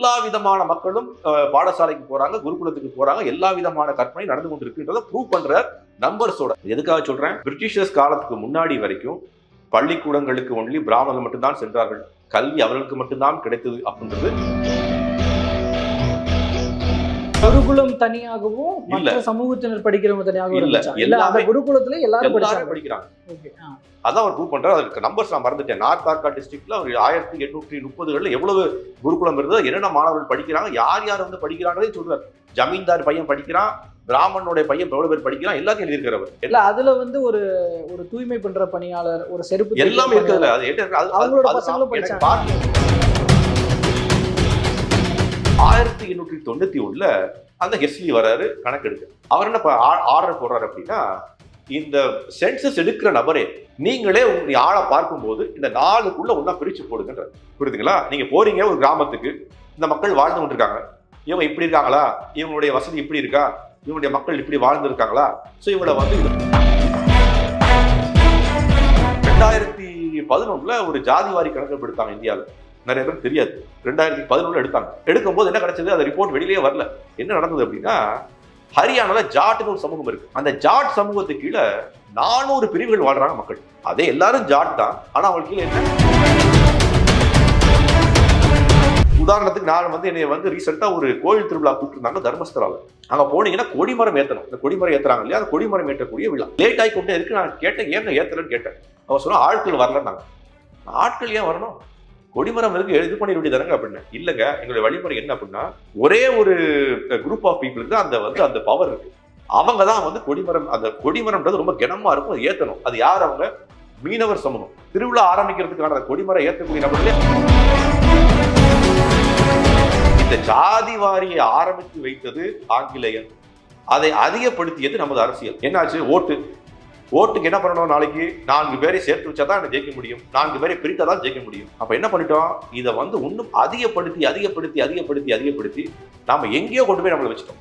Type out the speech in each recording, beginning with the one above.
எல்லா விதமான மக்களும் பாடசாலைக்கு போறாங்க குருகுலத்துக்கு போறாங்க. எல்லா விதமான கற்பனை நடந்து கொண்டிருக்குன்றத ப்ரூவ் பண்ற நம்பர்ஸோட எதுக்காக சொல்றேன்? பிரிட்டிஷர்ஸ் காலத்துக்கு முன்னாடி வரைக்கும் பள்ளிக்கூடங்களுக்கு ஒன்லி பிராமணர்கள் மட்டும்தான் சென்றார்கள். கல்வி அவர்களுக்கு மட்டும்தான் கிடைத்தது அப்படின்றது குருகுலம் தனியாகவும். மற்ற சமூகத்தினர் படிக்கிறவங்க தனியாகவும் இல்ல? இல்ல அந்த குருகுலத்துல எல்லாரும் படிக்கிறாங்க. அதான் அவர் ப்ரூவ் பண்றாரு. அதுக்கு நம்பர்ஸ் நான் மறந்துட்டேன். நார்த் ஆர்கா டிஸ்ட்ரிக்ட்ல ஒரு ஆயிரத்தி எட்நூற்றி முப்பதுகள்ல எவ்வளவு குருகுலம் இருந்தது என்னென்ன மாணவர்கள் படிக்கிறாங்க யார் யார் வந்து படிக்கிறாங்களே சொல்றாரு. ஜமீன்தார் பையன் படிக்கிறான் பிராமணனுடைய பையன் எவ்வளவு பேர் படிக்கிறான் எல்லாத்தையும் எழுதியிருக்கிறவர் இல்ல அதுல வந்து ஒரு ஒரு தூய்மை பண்ற பணியாளர் ஒரு செருப்பு எல்லாமே. இருக்குதுல்ல. அது என்ன- ஆயிரத்தி எண்ணூற்றி தொண்ணூத்தி ஒண்ணுல அந்த ஹெஸ்லி வராரு கணக்கெடுக்க அவர் என்ன ஆர்டர் போடுறாரு அப்படின்னா இந்த சென்சஸ் எடுக்கிற நபரே நீங்களே உங்க ஆளை பார்க்கும்போது இந்த நாளுக்குள்ள ஒன்றா பிரிச்சு போடுங்கன்ற புரியுதுங்களா? நீங்க போறீங்க ஒரு கிராமத்துக்கு இந்த மக்கள் வாழ்ந்து கொண்டிருக்காங்க. இவங்க இப்படி இருக்காங்களா? இவங்களுடைய வசதி இப்படி இருக்கா? இவங்களுடைய மக்கள் இப்படி வாழ்ந்து இருக்காங்களா? ஸோ இவங்களை வந்து ரெண்டாயிரத்தி பதினொன்றுல ஒரு ஜாதிவாரி கணக்கெடுப்பு எடுத்தாங்க இந்தியாவில். நிறைய பேருக்கு தெரியாது. ரெண்டாயிரத்தி பதினொன்றுல எடுத்தாங்க. எடுக்கும்போது என்ன கிடைச்சது? அந்த ரிப்போர்ட் வெளியிலேயே வரல. என்ன நடந்தது அப்படின்னா ஹரியானால ஜாட்னு ஒரு சமூகம் இருக்கு. அந்த ஜாட் சமூகத்துக்கு கீழே நானூறு பிரிவுகள் வாழ்றாங்க மக்கள். அதே எல்லாரும் ஜாட் தான். ஆனால் அவங்களுக்கு கீழே என்ன? உதாரணத்துக்கு நான் வந்து என்னை வந்து ரீசெண்டாக ஒரு கோயில் திருவிழா கூப்பிட்டுருந்தாங்க தர்மஸ்தலாவில் அங்கே போனீங்கன்னா கொடிமரம் ஏற்றணும் இந்த கொடிமரம் ஏற்றுறாங்க இல்லையா? அந்த கொடிமரம் ஏற்றக்கூடிய விழா. லேட் ஆகி கொண்டே இருக்கு நான் கேட்டேன் ஏங்க ஏற்றலன்னு கேட்டேன். அவர் சொன்னால் ஆட்கள் வரலன்னாங்க. ஆட்கள் ஏன் வரணும்? கொடிமரம் இருக்கு இது பண்ணிட வேண்டியதானங்க அப்படின்னு. இல்லைங்க எங்களுடைய வழிமுறை என்ன அப்படின்னா ஒரே ஒரு குரூப் ஆஃப் பீப்புளுக்கு அந்த வந்து அந்த பவர் இருக்கு. அவங்க தான் வந்து கொடிமரம் அந்த கொடிமரம்ன்றது ரொம்ப கனமா இருக்கும் அது ஏற்றணும் அது யார் அவங்க? மீனவர் சமூகம். திருவிழா ஆரம்பிக்கிறதுக்கான கொடிமரம் ஏற்றக்கூடிய நபர்களே. இந்த ஜாதி வாரியை ஆரம்பித்து வைத்தது ஆங்கிலேயர். அதை அதிகப்படுத்தியது நமது அரசியல். என்னாச்சு? ஓட்டு. ஓட்டுக்கு என்ன பண்ணணும் நாளைக்கு? நான்கு பேரை சேர்த்து வச்சா தான் ஜெயிக்க முடியும். நான்கு பேரை பிரித்தா தான் ஜெயிக்க முடியும். அப்ப என்ன பண்ணிட்டோம்? இதை வந்து இன்னும் அதிகப்படுத்தி அதிகப்படுத்தி அதிகப்படுத்தி அதிகப்படுத்தி நாம எங்கேயோ கொண்டு போய் நம்மளை வச்சுட்டோம்.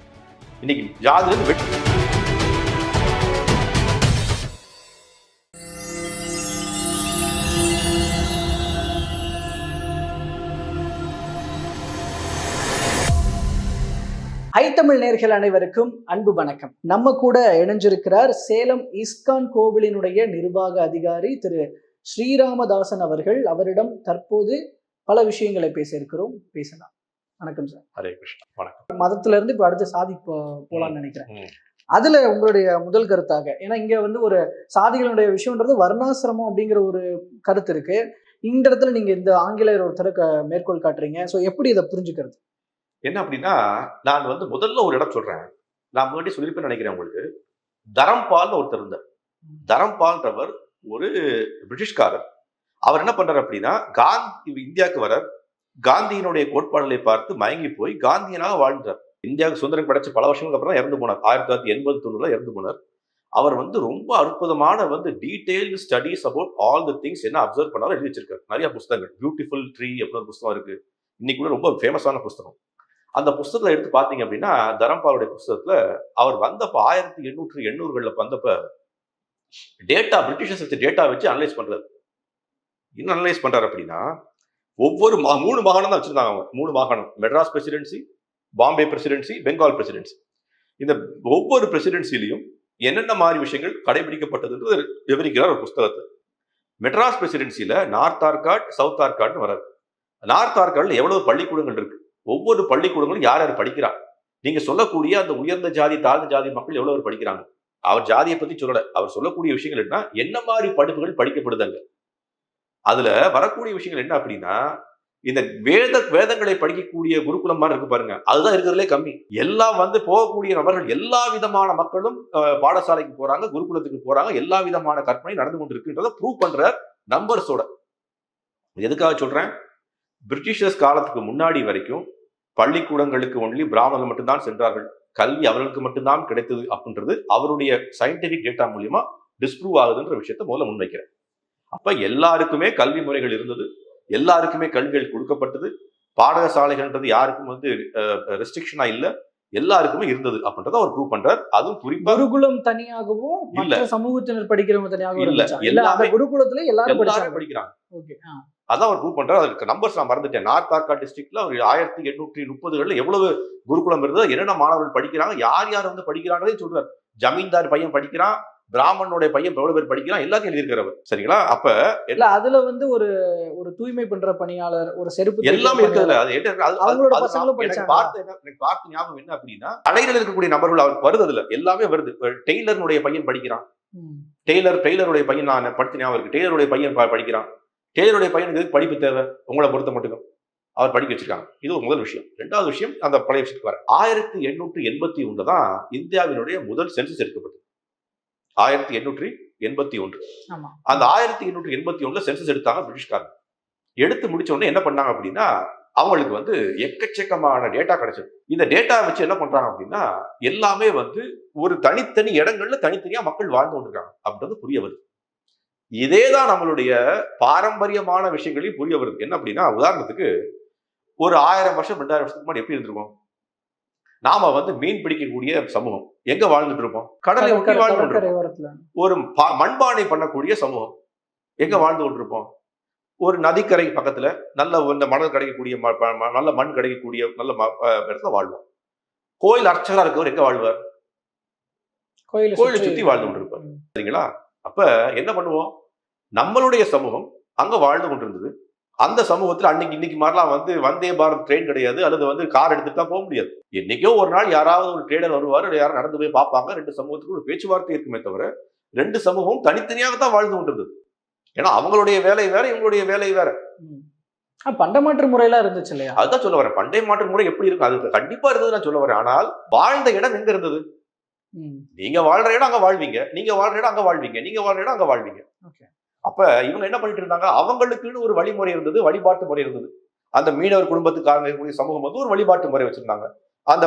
இன்னைக்கு ஜாதி வெற்றி வெட்டி ஹை தமிழ் நேர்கள் அனைவருக்கும் அன்பு வணக்கம். நம்ம கூட இணைஞ்சிருக்கிறார் சேலம் இஸ்கான் கோவிலினுடைய நிர்வாக அதிகாரி திரு ஸ்ரீராமதாசன் அவர்கள். அவரிடம் தற்போது பல விஷயங்களை பேச இருக்கிறோம் பேசலாம். வணக்கம் சார். ஹரே கிருஷ்ணா. வணக்கம். மதத்துல இருந்து இப்ப அடுத்த சாதி போ- போலாம்னு நினைக்கிறேன். அதுல உங்களுடைய முதல் கருத்தாக ஏன்னா இங்க வந்து ஒரு சாதிகளுடைய விஷயம்ன்றது வர்ணாசிரமம் அப்படிங்கிற ஒரு கருத்து இருக்கு. இந்த இடத்துல நீங்க இந்த ஆங்கிலேயர் ஒருத்தரை மேற்கோள் காட்டுறீங்க. சோ எப்படி இதை புரிஞ்சுக்கிறது? என்ன அப்படின்னா நான் வந்து முதல்ல ஒரு இடம் சொல்றேன். நான் முன்னாடி சொல்லியிருப்பேன்னு நினைக்கிறேன் உங்களுக்கு. தரம்பால்னு ஒருத்தர் இருந்தார். தரம்பால்ன்றவர் ஒரு பிரிட்டிஷ்காரர். அவர் என்ன பண்றார் அப்படின்னா காந்தி இந்தியாவுக்கு வரார் காந்தியினுடைய கோட்பாடுகளை பார்த்து மயங்கி போய் காந்தியனாக வாழ்ந்தார். இந்தியாவுக்கு சுதந்திரம் கிடைச்ச பல வருஷங்களுக்கு அப்புறம் தான் இறந்து போனார். ஆயிரத்தி தொள்ளாயிரத்தி எண்பது தொண்ணூறுல இறந்து போனார். அவர் வந்து ரொம்ப அற்புதமான வந்து detailed studies about all the things என்ன அப்சர்வ் பண்ணாலும் எழுதி வச்சிருக்காரு. நிறைய புஸ்தகங்கள். பியூட்டிஃபுல் ட்ரீ அப்படின்னு ஒரு புஸ்தகம் இருக்கு. இன்னைக்கு கூட ரொம்ப ஃபேமஸான புஸ்தகம். அந்த புஸ்தகத்தை எடுத்து பார்த்தீங்க அப்படின்னா தரம்பாலுடைய புஸ்தகத்தில் அவர் வந்தப்போ ஆயிரத்தி எண்ணூற்றி எண்ணூறுகளில் வந்தப்போ டேட்டா பிரிட்டிஷர்ஸ் வச்சு டேட்டா வச்சு அனலைஸ் பண்றாரு. என்ன அனலைஸ் பண்றாரு அப்படின்னா ஒவ்வொரு மா- மூணு மாகாணம் தான் வச்சுருந்தாங்க அவங்க. மூணு மாகாணம். Madras presidency Bombay presidency Bengal presidency இந்த ஒவ்வொரு பிரசிடென்சிலையும் என்னென்ன மாதிரி விஷயங்கள் கடைபிடிக்கப்பட்டதுன்றது விவரிக்கிறார் ஒரு புஸ்தகத்தை மெட்ராஸ் பிரசிடென்சியில் நார்த் ஆர்காட் சவுத் ஆர்காட்னு வராது. நார்த் ஆர்காட்ல எவ்வளவு பள்ளிக்கூடங்கள் இருக்கு? ஒவ்வொரு பள்ளிக்கூடங்களும் யார் யார் படிக்கிறா? நீங்க சொல்லக்கூடிய அந்த உயர்ந்த ஜாதி தாழ்ந்த ஜாதி மக்கள் எவ்வளவு பேர் படிக்கிறாங்க? அவர் ஜாதியை பத்தி சொல்லல. அவர் சொல்லக்கூடிய விஷயங்கள் என்ன என்ன மாதிரி படிப்புகள் படிக்கப்படுதாங்க. அதுல வரக்கூடிய விஷயங்கள் என்ன அப்படின்னா இந்த வேத வேதங்களை படிக்கக்கூடிய குருகுலம் மாதிரி இருக்கு பாருங்க. அதுதான் இருக்கிறதுலே கம்மி. எல்லாம் வந்து போகக்கூடிய நபர்கள் எல்லா விதமான மக்களும் பாடசாலைக்கு போறாங்க குருகுலத்துக்கு போறாங்க. எல்லா விதமான கற்பனை நடந்து கொண்டிருக்குன்றத ப்ரூவ் பண்ற நம்பர்ஸோட எதுக்காக சொல்றேன்? பிரிட்டிஷர்ஸ் காலத்துக்கு முன்னாடி வரைக்கும் பள்ளிக்கூடங்களுக்கு ஒன்லி பிராமணர்கள் மட்டும்தான் சென்றார்கள். கல்வி அவர்களுக்கு மட்டும்தான் கிடைத்தது அப்படின்றது அவருடைய சயின்டிபிக் டேட்டா மூலியமா டிஸ்ப்ரூவ் ஆகுதுன்ற விஷயத்த முதல்ல முன்வைக்கிறேன். அப்ப எல்லாருக்குமே கல்வி முறைகள் இருந்தது. எல்லாருக்குமே கல்விகள் கொடுக்கப்பட்டது. பாடசாலைகள்ன்றது யாருக்கும் வந்து ரெஸ்ட்ரிக்ஷனா இல்ல. எல்லாருக்குமே இருந்தது அப்படின்றத அவர் ப்ரூவ் பண்றார். அதுவும் குறிப்பா குருகுலம் தனியாகவும் இல்ல. சமூகத்தினர் படிக்கிறவங்க தனியாகவும் இல்ல, எல்லாமே- குருகுலத்துல எல்லாரும் படிக்கிறாங்க. ஓகே. அதான் அவர் ப்ரூவ் பண்றாரு. அதுக்கு நம்பர்ஸ் நான் மறந்துட்டேன். நார்த் ஆர்கா டிஸ்ட்ரிக்ட்ல ஒரு ஆயிரத்தி எண்ணூற்றி முப்பதுகள்ல எவ்வளவு குருகுலம் இருந்தது என்னென்ன மாணவர்கள் படிக்கிறாங்க யார் யார் வந்து படிக்கிறாங்கன்னு சொல்றாரு. ஜமீன்தார் பையன் படிக்கிறான். பிராமணனுடைய பையன் எவ்வளவு பேர் படிக்கிறான்? எல்லாத்தையும் எழுதியிருக்கிறவர். சரிங்களா? அப்ப இல்ல அதுல வந்து ஒரு ஒரு தூய்மை பண்ற பணியாளர் ஒரு செருப்பு எல்லாமே இருக்குதுல்ல. அது அவங்களோட எனக்கு? பார்த்த எனக்கு பார்த்த ஞாபகம் என்ன அப்படின்னா கடையில் இருக்கக்கூடிய நபர்கள் அவருக்கு வருது அதுல எல்லாமே வருது. டெய்லருடைய பையன் படிக்கிறான். டெய்லர் டெய்லருடைய பையன் நான் படித்த ஞாபகம் இருக்கு. டெய்லருடைய பையன் படிக்கிறான். டெய்லருடைய பையனுக்கு படிப்பு தேவை. உங்களை பொறுத்த மட்டும். அவர் படிக்க வச்சிருக்காங்க. இது ஒரு முதல் விஷயம். ரெண்டாவது விஷயம் அந்த பழைய விஷயத்துக்கு வர ஆயிரத்தி எண்ணூற்றி எண்பத்தி ஒன்று தான் இந்தியாவினுடைய முதல் சென்சஸ் எடுக்கப்பட்டது. ஆயிரத்தி எண்ணூற்றி எண்பத்தி ஒன்று. அந்த ஆயிரத்தி எண்ணூற்றி எண்பத்தி ஒண்ணுல சென்சஸ் எடுத்தாங்க பிரிட்டிஷ்காரங்க. எடுத்து முடிச்ச உடனே என்ன பண்ணாங்க அப்படின்னா அவங்களுக்கு வந்து எக்கச்சக்கமான டேட்டா கிடைச்சது. இந்த டேட்டா வச்சு என்ன பண்றாங்க அப்படின்னா எல்லாமே வந்து ஒரு தனித்தனி இடங்கள்ல தனித்தனியா மக்கள் வாழ்ந்து கொண்டிருக்காங்க அப்படின்றது புரிய வருது. இதே தான் நம்மளுடைய பாரம்பரியமான விஷயங்களையும் புரிய வருது. என்ன அப்படின்னா உதாரணத்துக்கு ஒரு ஆயிரம் வருஷம் ரெண்டாயிரம் வருஷத்துக்கு முன்னாடி எப்படி இருந்திருக்கும்? நாம வந்து மீன் பிடிக்கக்கூடிய சமூகம். எங்க வாழ்ந்துட்டு இருப்போம்? கடலை ஒட்டி வாழ்ந்துட்டு ஒரு மண்பானை பண்ணக்கூடிய சமூகம். எங்க வாழ்ந்து கொண்டிருப்போம்? ஒரு நதிக்கரை பக்கத்துல நல்ல இந்த மணல் கிடைக்கக்கூடிய நல்ல மண் கிடைக்கக்கூடிய நல்ல இடத்துல வாழ்வோம். கோயில் அர்ச்சகரா இருக்கவர் எங்க வாழ்வார்? கோயிலை கோயிலை சுத்தி வாழ்ந்து கொண்டிருப்பார். சரிங்களா? அப்ப என்ன பண்ணுவோம்? நம்மளுடைய சமூகம் அங்க வாழ்ந்து கொண்டிருந்தது. அந்த சமூகத்துல அன்னைக்கு இன்னைக்கு மாதிரிலாம் வந்து வந்தே பாரத் ட்ரெயின் கிடையாது. அல்லது வந்து கார் எடுத்துட்டு தான் போக முடியாது. என்னைக்கோ ஒரு நாள் யாராவது ஒரு ட்ரேடர் வருவார் யாரும் நடந்து போய் பார்ப்பாங்க. ரெண்டு சமூகத்துக்கு ஒரு பேச்சுவார்த்தை இருக்குமே தவிர ரெண்டு சமூகமும் தனித்தனியாக தான் வாழ்ந்து கொண்டிருந்தது. ஏன்னா அவங்களுடைய வேலை வேற இவங்களுடைய வேலை வேற. ம். ஆ, பண்டமாற்று முறையெல்லாம் இருந்துச்சு இல்லையா? அதுதான் சொல்ல வரேன். பண்டைய மாற்று முறை எப்படி இருக்கும்? அது கண்டிப்பா இருந்தது நான் சொல்ல வரேன். ஆனால் வாழ்ந்த இடம் எங்க இருந்தது. நீங்க வாழ்ற இடம் அங்க வாழ்வீங்க. நீங்க வாழ்ற இடம் அங்க வாழ்வீங்க. நீங்க வாழ்ற இடம் அங்க வாழ்வீங்க. அப்ப இவங்க என்ன பண்ணிட்டு இருந்தாங்க? அவங்களுக்குன்னு ஒரு வழிமுறை இருந்தது வழிபாட்டு முறை இருந்தது. அந்த மீனவர் குடும்பத்துக்காரங்க இருக்கக்கூடிய சமூகம் வந்து ஒரு வழிபாட்டு முறை வச்சிருந்தாங்க. அந்த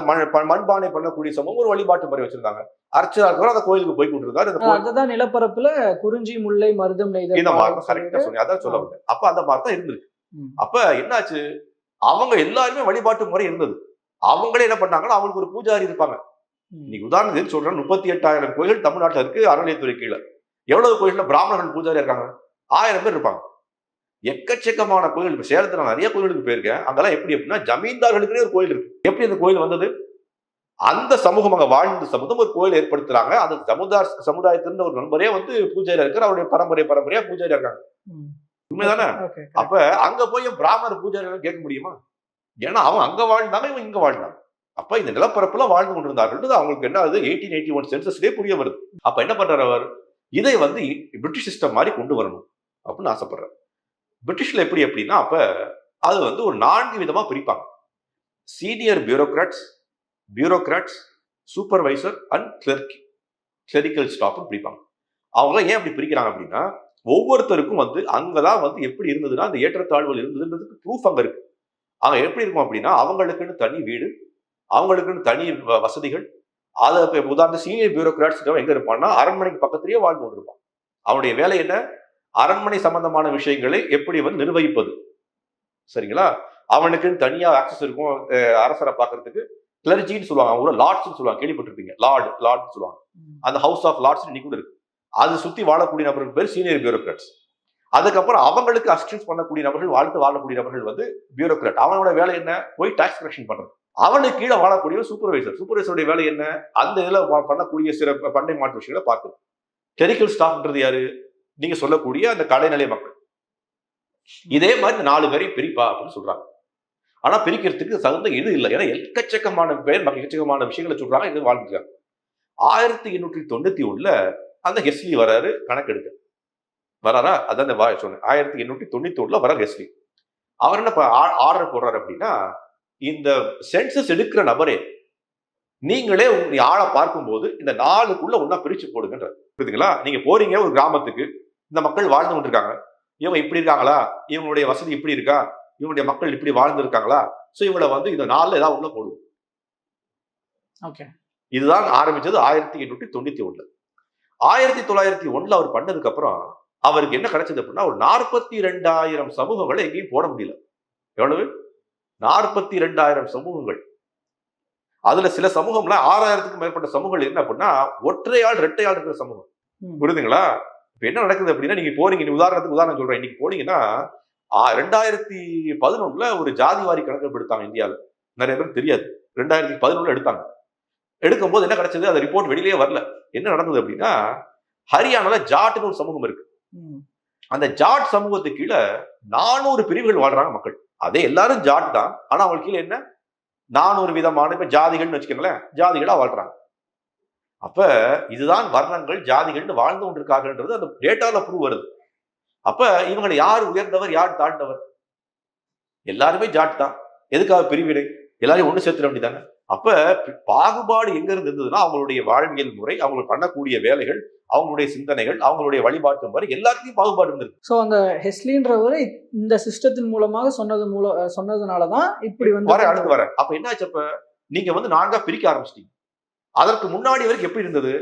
மண்பானை பண்ணக்கூடிய சமூகம் ஒரு வழிபாட்டு முறை வச்சிருந்தாங்க. அர்ச்சனா அந்த கோயிலுக்கு போய் கொண்டிருந்தார் அதுதான் நிலப்பரப்புல குறிஞ்சி முல்லை மருதம் இந்த மாதிரி கரெக்டா சொன்னேன் அதான் சொல்ல வந்தேன். அப்ப அந்த மாதிரி தான் இருந்திருக்கு. அப்ப என்னாச்சு? அவங்க எல்லாருமே வழிபாட்டு முறை இருந்தது. அவங்களே என்ன பண்ணாங்கன்னா அவங்களுக்கு ஒரு பூஜாரி இருப்பாங்க. இன்னைக்கு உதாரணத்துக்கு சொல்றேன் முப்பத்தி எட்டாயிரம் கோயில் தமிழ்நாட்டுல இருக்கு அறநிலையத்துறை கீழே. எவ்வளவு கோயில்ல பிராமணர்கள் பூஜாரி இருக்காங்க? ஆயிரம் பேர் இருப்பாங்க. எக்கச்சக்கமான கோயில் இப்ப சேலத்துல நான் நிறைய கோயிலுக்கு போயிருக்கேன். அங்கெல்லாம் எப்படி அப்படின்னா ஜமீன்தார்களுக்குனே ஒரு கோயில் இருக்கு. எப்படி அந்த கோயில் வந்தது? அந்த சமூகம் அங்க வாழ்ந்த சமூகம் ஒரு கோயில் ஏற்படுத்துறாங்க. அந்த சமுதாய சமுதாயத்திலிருந்து ஒரு நண்பரே வந்து பூஜாரியா இருக்காரு. அவருடைய பரம்பரை பரம்பரையா பூஜாரியா இருக்காங்க. உண்மைதானே. அப்ப அங்க போய் பிராமணர் பூஜாரிகள் கேட்க முடியுமா? ஏன்னா அவங்க அங்க வாழ்ந்தாங்க இவங்க இங்க வாழ்ந்தாங்க அப்ப இந்த நிலப்பரப்புல வாழ்ந்து கொண்டிருந்தார்கள் அவங்களுக்கு என்ன ஆகுது? எயிட்டீன் எயிட்டி ஒன் சென்சஸ்லேயே புரிய வருது. அப்ப என்ன பண்றாரு அவர்? இதை வந்து பிரிட்டிஷ் சிஸ்டம் மாதிரி கொண்டு வரணும் அப்படின்னு ஆசைப்படுறேன். பிரிட்டிஷ்ல எப்படி அப்படின்னா அப்ப அது வந்து ஒரு நான்கு விதமா பிரிப்பாங்க. Senior bureaucrats bureaucrats supervisor and clerk clerical ஸ்டாஃப்னு பிரிப்பாங்க. அவங்க ஏன் அப்படி பிரிக்கிறாங்க அப்படின்னா ஒவ்வொருத்தருக்கும் வந்து அங்கதான் வந்து எப்படி இருந்ததுன்னா அந்த ஏற்றத்தாழ்வுகள் இருந்ததுன்றதுக்கு ப்ரூஃப் அங்க இருக்கு. அங்க எப்படி இருக்கும் அப்படின்னா அவங்களுக்குன்னு தனி வீடு அவங்களுக்குன்னு தனி வ- வசதிகள் அதை இப்ப உதாரணம் சீனியர் பியூரோக்ராட்ஸ் எங்க இருப்பான்னா அரண்மனைக்கு பக்கத்திலேயே வாழ்ந்து கொண்டிருப்பான். அவனுடைய வேலை என்ன? அரண்மனை சம்பந்தமான விஷயங்களை எப்படி வந்து நிர்வகிப்பது? சரிங்களா? அவனுக்குன்னு தனியா ஆக்சஸ் இருக்கும் அரசரை பார்க்கறதுக்கு கிளர்ஜின்னு சொல்லுவாங்க. அவங்க லார்ட்ஸ்னு சொல்லுவாங்க. கேள்விப்பட்டிருப்பீங்க. லார்ட் லார்ட்னு சொல்லுவாங்க. அந்த ஹவுஸ் ஆஃப் லார்ட்ஸ் இன்னைக்கு கூட இருக்கு. அது சுத்தி வாழக்கூடிய நபர்கள் பேர் சீனியர் பியூரோக்ராட்ஸ் அதுக்கப்புறம் அவங்களுக்கு அசிஸ்டன்ஸ் பண்ணக்கூடிய நபர்கள் வாழ்த்து வாழக்கூடிய நபர்கள் வந்து பியூரோக்ராட் அவனோட வேலை என்ன? போய் டாக்ஸ் கலெக்ஷன் பண்றது. அவனுக்கு கீழே வாழக்கூடிய சூப்பர்வைசர் சூப்பர்வைசருடைய வேலை என்ன? அந்த இதில் வா- பண்ணக்கூடிய சில பண்டை மாற்று விஷயங்களை பார்க்கணும். டெரிக்கல் ஸ்டாஃப்ன்றது யாரு? நீங்க சொல்லக்கூடிய அந்த கடைநிலை மக்கள். இதே மாதிரி நாலு பேரையும் பிரிப்பா அப்படின்னு சொல்றாங்க. ஆனா பிரிக்கிறதுக்கு தகுந்த இது இல்லை. ஏன்னா எக்கச்சக்கமான பேர் எக்கச்சக்கமான விஷயங்களை சொல்றாங்க இது வாழ்ந்துருக்காங்க ஆயிரத்தி எண்ணூற்றி தொண்ணூத்தி ஒண்ணுல அந்த ஹெஸ்லி வராரு கணக்கெடுக்க வராரா? அதான் இந்த வா- சொன்னேன். ஆயிரத்தி எண்ணூற்றி தொண்ணூத்தி ஒண்ணுல வரார் ஹெஸ்லி அவர் என்ன ஆர்டர் போடுறாரு அப்படின்னா இந்த சென்சஸ் எடுக்கிற நபரே நீங்களே உங்க ஆளை பார்க்கும்போது இந்த நாளுக்குள்ள ஒண்ணா பிரிச்சு போடுங்கன்றார். புரியுதுங்களா? நீங்க போறீங்க ஒரு கிராமத்துக்கு இந்த மக்கள் வாழ்ந்து கொண்டிருக்காங்க. இவங்க இப்படி இருக்காங்களா? இவங்களுடைய வசதி இப்படி இருக்கா? இவங்களுடைய மக்கள் இப்படி வாழ்ந்து இருக்காங்களா? சோ இவங்களை வந்து இந்த நாள்ல ஏதாவது உள்ள போடுவோம். ஓகே. இதுதான் ஆரம்பிச்சது ஆயிரத்தி எண்ணூற்றி தொண்ணூத்தி ஒண்ணுல ஆயிரத்தி தொள்ளாயிரத்தி ஒண்ணுல அவர் பண்ணதுக்கு அப்புறம் அவருக்கு என்ன கிடைச்சது அப்படின்னா ஒரு நாற்பத்தி ரெண்டாயிரம் சமூகங்களை எங்கேயும் போட முடியல. எவ்வளவு? நாற்பத்தி ரெண்டாயிரம் சமூகங்கள். அதுல சில சமூகம்ல ஆறாயிரத்துக்கும் மேற்பட்ட சமூகங்கள் என்ன அப்படின்னா ஒற்றையாள் ரெட்டையாள் இருக்கிற சமூகம். புரியுதுங்களா? இப்ப என்ன நடக்குது அப்படின்னா நீங்க போறீங்க நீ உதாரணத்துக்கு உதாரணம் சொல்றேன். இன்னைக்கு போனீங்கன்னா ரெண்டாயிரத்தி பதினொன்னுல ஒரு ஜாதிவாரி கணக்கெடுப்பு எடுத்தாங்க இந்தியாவில். நிறைய பேருக்கு தெரியாது. ரெண்டாயிரத்தி பதினொன்னுல எடுத்தாங்க. எடுக்கும்போது என்ன கிடைச்சது? அந்த ரிப்போர்ட் வெளியிலேயே வரல. என்ன நடந்தது அப்படின்னா ஹரியானால ஜாட்னு ஒரு சமூகம் இருக்கு. அந்த ஜாட் சமூகத்து கீழே நானூறு பிரிவுகள் வாழ்றாங்க மக்கள். அதே எல்லாரும் ஜாட் தான். ஆனா அவங்களுக்கு கீழே என்ன? நானூறு விதமான இப்ப ஜாதிகள்னு வச்சுக்கோங்களேன். ஜாதிகளா வாழ்றாங்க. அப்ப இதுதான் வர்ணங்கள் ஜாதிகள்னு வாழ்ந்து கொண்டிருக்காங்கன்றது அந்த டேட்டால ப்ரூவ் வருது. அப்ப இவங்களை யார் உயர்ந்தவர் யார் தாழ்ந்தவர்? எல்லாருமே ஜாட் தான். எதுக்காக பிரிவினை? எல்லாரையும் ஒன்று சேர்த்துட வேண்டியதானே அப்ப பாகுபாடு எங்க இருந்து இருந்ததுன்னா அவங்களுடைய வாழ்வியல் முறை அவங்க பண்ணக்கூடிய வேலைகள் அவங்களுடைய சிந்தனைகள் அவங்களுடைய வழிபாட்டு முறை எல்லாத்தையும் பாகுபாடு இருந்திருக்கு. ஸோ அந்த ஹெஸ்லின்றவர் இந்த சிஸ்டத்தின் மூலமாக சொன்னது மூலம் அஹ் சொன்னதுனால தான் இப்படி வந்து வர அடுத்து வர அப்ப என்னாச்சு அப்ப? நீங்க வந்து நான்கா பிரிக்க ஆரம்பிச்சிட்டீங்க. அதற்கு முன்னாடி வரைக்கும் எப்படி இருந்தது?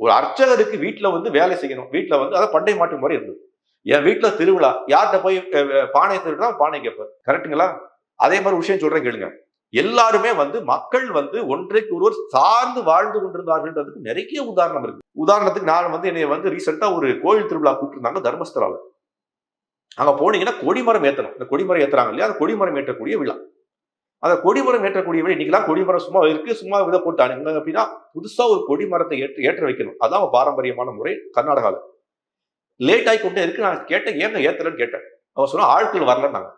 ஒரு அர்ச்சகருக்கு வீட்டுல வந்து வேலை செய்யணும். வீட்டுல வந்து அதை பண்டை மாட்டு முறை இருந்தது. என் வீட்டுல திருவிழா யார்கிட்ட போய் பானை திருவிழா பானை கேட்பேன் கரெக்ட்டுங்களா அதே மாதிரி விஷயம் சொல்றேன் கேளுங்க. எல்லாருமே வந்து மக்கள் வந்து ஒன்றைக்கு ஒருவர் சார்ந்து வாழ்ந்து கொண்டிருந்தார்கள்ன்றதுக்கு நிறைய உதாரணம் இருக்கு. உதாரணத்துக்கு நான் வந்து என்னை வந்து ரீசெண்டா ஒரு கோயில் திருவிழா கூப்பிட்டுருந்தாங்க தர்மஸ்தலாவில் அங்க போனீங்கன்னா கொடிமரம் ஏத்தணும். இந்த கொடிமரம் ஏத்துறாங்க இல்லையா? அந்த கொடிமரம் ஏற்றக்கூடிய விழா. அந்த கொடிமரம் ஏற்றக்கூடிய விழா இன்னைக்கெல்லாம் கொடிமரம் சும்மா இருக்கு சும்மா விதை போட்டு அனுப்புங்க அப்படின்னா புதுசா ஒரு கொடிமரத்தை ஏற்று ஏற்ற வைக்கணும். அதான் அவன் பாரம்பரியமான முறை கர்நாடகாவில் லேட் ஆகி கொண்டே இருக்கு. நான் கேட்டேன் ஏங்க ஏத்தலன்னு கேட்டேன். அவன் சொன்னா ஆட்கள் வரலன்னாங்க.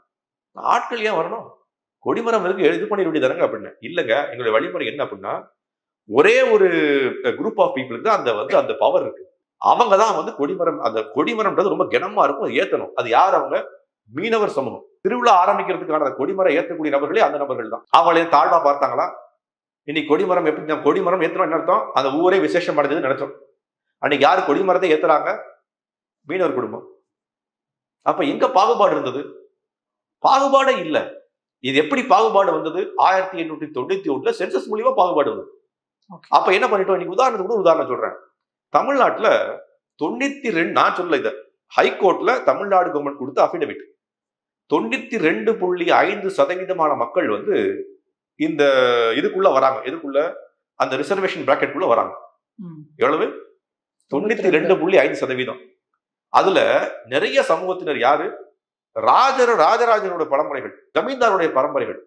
ஆட்கள் ஏன் வரணும்? கொடிமரம் இருக்கு இது பண்ணி வேண்டியதானங்க அப்படின்னு இல்லைங்க எங்களுடைய வழிமுறை என்ன அப்படின்னா ஒரே ஒரு குரூப் ஆஃப் பீப்புளுக்கு தான் அந்த வந்து அந்த பவர் இருக்கு. அவங்க தான் வந்து கொடிமரம் அந்த கொடிமரம்ன்றது ரொம்ப கனமா இருக்கும் ஏத்தணும். அது யார் அவங்க? மீனவர் சமூகம். திருவிழா ஆரம்பிக்கிறதுக்கான கொடிமரம் ஏற்றக்கூடிய நபர்களே அந்த நபர்கள் தான். அவங்களே தாழ்வா பார்த்தாங்களா? இன்னைக்கு கொடிமரம் எப்படி நம்ம கொடிமரம் ஏற்றணும் என்ன அர்த்தம்? அந்த ஊரே விசேஷம் அடைஞ்சதுன்னு நினைச்சோம். அன்னைக்கு யார் கொடிமரத்தை ஏத்துறாங்க? மீனவர் குடும்பம். அப்ப எங்க பாகுபாடு இருந்தது? பாகுபாடே இல்லை. இது எப்படி பாகுபாடு வந்தது? ஆயிரத்தி எண்ணூற்றி தொண்ணூத்தி ஒண்ணுல சென்சஸ் மூலியமா பாகுபாடு வந்தது. அப்ப என்ன பண்ணிட்டோம்? இன்னைக்கு உதாரணத்துக்கு கூட உதாரணம் சொல்றேன். தமிழ்நாட்டுல தொண்ணூத்தி ரெண்டு நான் சொல்லல இத. ஹைகோர்ட்ல தமிழ்நாடு கவர்மெண்ட் கொடுத்த அபிடவிட் தொண்ணூத்தி ரெண்டு புள்ளி ஐந்து சதவீதமான மக்கள் வந்து இந்த இதுக்குள்ள வராங்க. இதுக்குள்ள அந்த ரிசர்வேஷன் பிராக்கெட்டுக்குள்ள வராங்க. ம். எவ்வளவு? தொண்ணூத்தி ரெண்டு புள்ளி ஐந்து சதவீதம். அதுல நிறைய சமூகத்தினர் யாரு? ராஜர ராஜராஜனோட பரம்பரைகள் ஜமீன்தாருடைய பரம்பரைகள்.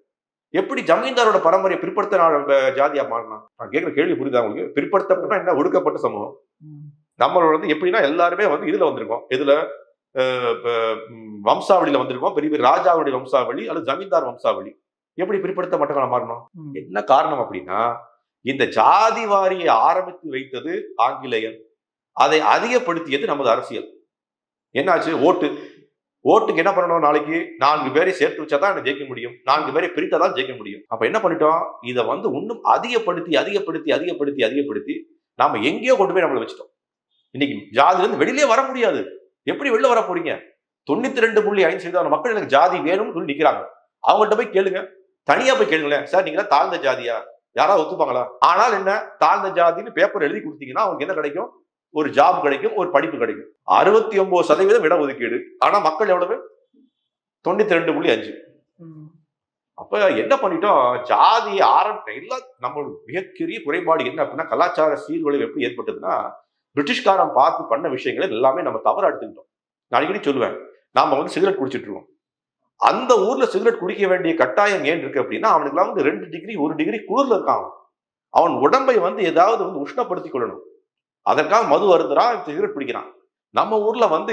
எப்படி ஜமீன்தாரோட பரம்பரை பிற்படுத்த ஜாதியா மாறினா? நான் கேட்கிற கேள்வி புரியுதா உங்களுக்கு? பிற்படுத்தப்பட்ட என்ன? ஒடுக்கப்பட்ட சமூகம். நம்மளோட வந்து எப்படின்னா எல்லாருமே வந்து இதுல வந்திருக்கோம். இதுல வம்சாவளியில வந்திருக்கோம். பெரிய பெரிய ராஜாவுடைய வம்சாவளி அல்லது ஜமீன்தார் வம்சாவளி. எப்படி பிற்படுத்தப்பட்டவங்களா மாறணும். என்ன காரணம் அப்படின்னா இந்த ஜாதி வாரியை ஆரம்பித்து வைத்தது ஆங்கிலேயன் அதை அதிகப்படுத்தியது நமது அரசியல். என்னாச்சு? ஓட்டு. ஓட்டுக்கு என்ன பண்ணணும் நாளைக்கு? நான்கு பேரை சேர்த்து வச்சா தான் ஜெயிக்க முடியும். நான்கு பேரை பிரித்தா தான் ஜெயிக்க முடியும். அப்ப என்ன பண்ணிட்டோம்? இதை வந்து இன்னும் அதிகப்படுத்தி அதிகப்படுத்தி அதிகப்படுத்தி அதிகப்படுத்தி நாம எங்கேயோ கொண்டு போய் நம்மளை வச்சுட்டோம். இன்னைக்கு ஜாதில இருந்து வெளியிலே வர முடியாது. எப்படி வெளில வர போறீங்க? தொண்ணூத்தி ரெண்டு புள்ளி ஐந்து சதவீதம் மக்கள் எனக்கு ஜாதி வேணும்னு சொல்லி நிக்கிறாங்க. அவங்கள்ட்ட போய் கேளுங்க. தனியா போய் கேளுங்களேன். சார் நீங்க தாழ்ந்த ஜாதியா? யாராவது ஒத்துப்பாங்களா? ஆனால் என்ன? தாழ்ந்த ஜாதின்னு பேப்பர் எழுதி கொடுத்தீங்கன்னா அவங்களுக்கு என்ன கிடைக்கும்? ஒரு ஜாப் கிடைக்கும் ஒரு படிப்பு கிடைக்கும். அறுபத்தி ஒன்பது சதவீதம் இட ஒதுக்கீடு. ஆனா மக்கள் எவ்வளவு? தொண்ணூத்தி ரெண்டு புள்ளி அஞ்சு. அப்ப என்ன பண்ணிட்டோம்? ஜாதி ஆரம்ப எல்லாம் நம்ம மிகப்பெரிய குறைபாடு என்ன அப்படின்னா கலாச்சார சீர்குலைவு எப்படி ஏற்பட்டதுன்னா பிரிட்டிஷ்காரன் பார்த்து பண்ண விஷயங்களை எல்லாமே நம்ம தவறா எடுத்துக்கிட்டோம். நான் அடிக்கடி சொல்லுவேன் நாம வந்து சிகரெட் குடிச்சிட்டு இருக்கோம். அந்த ஊர்ல சிகரெட் குடிக்க வேண்டிய கட்டாயம் ஏன் இருக்கு அப்படின்னா அவனுக்குலாம் வந்து ரெண்டு டிகிரி ஒரு டிகிரி குளிர்ல இருக்கான். அவன் உடம்பை வந்து ஏதாவது வந்து உஷ்ணப்படுத்திக் கொள்ளணும். அதற்காக மது அருந்துறான் சிகரெட் பிடிக்கிறான். நம்ம ஊர்ல வந்து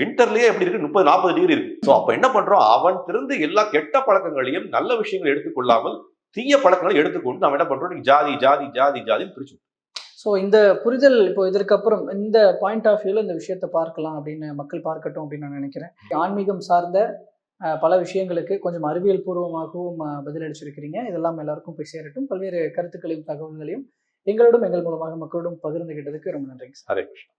வின்டர்லயே எப்படி இருக்கு? முப்பது நாற்பது டிகிரி இருக்கு. ஸோ அப்ப என்ன பண்றோம்? அவன் திறந்து எல்லா கெட்ட பழக்கங்களையும் நல்ல விஷயங்களை எடுத்துக்கொள்ளாமல் தீய பழக்கங்களை எடுத்துக்கொண்டு நம்ம என்ன பண்றோம் ஜாதி ஜாதி ஜாதி ஜாதின்னு பிரிச்சு ஸோ இந்த புரிதல் இப்போ இதற்கப்புறம் இந்த பாயிண்ட் ஆஃப் வியூவில் இந்த விஷயத்தை பார்க்கலாம் அப்படின்னு மக்கள் பார்க்கட்டும் அப்படின்னு நான் நினைக்கிறேன். ஆன்மீகம் சார்ந்த பல விஷயங்களுக்கு கொஞ்சம் அறிவியல் பூர்வமாகவும் பதிலளிச்சிருக்கிறீங்க. இதெல்லாம் எல்லாருக்கும் போய் சேரட்டும். பல்வேறு கருத்துக்களையும் தகவல்களையும் எங்களோடும் எங்கள் மூலமாக மக்களோடும் பகிர்ந்துகிட்டதுக்கு ரொம்ப நன்றிங்க சார். ஹரே கிருஷ்ணா.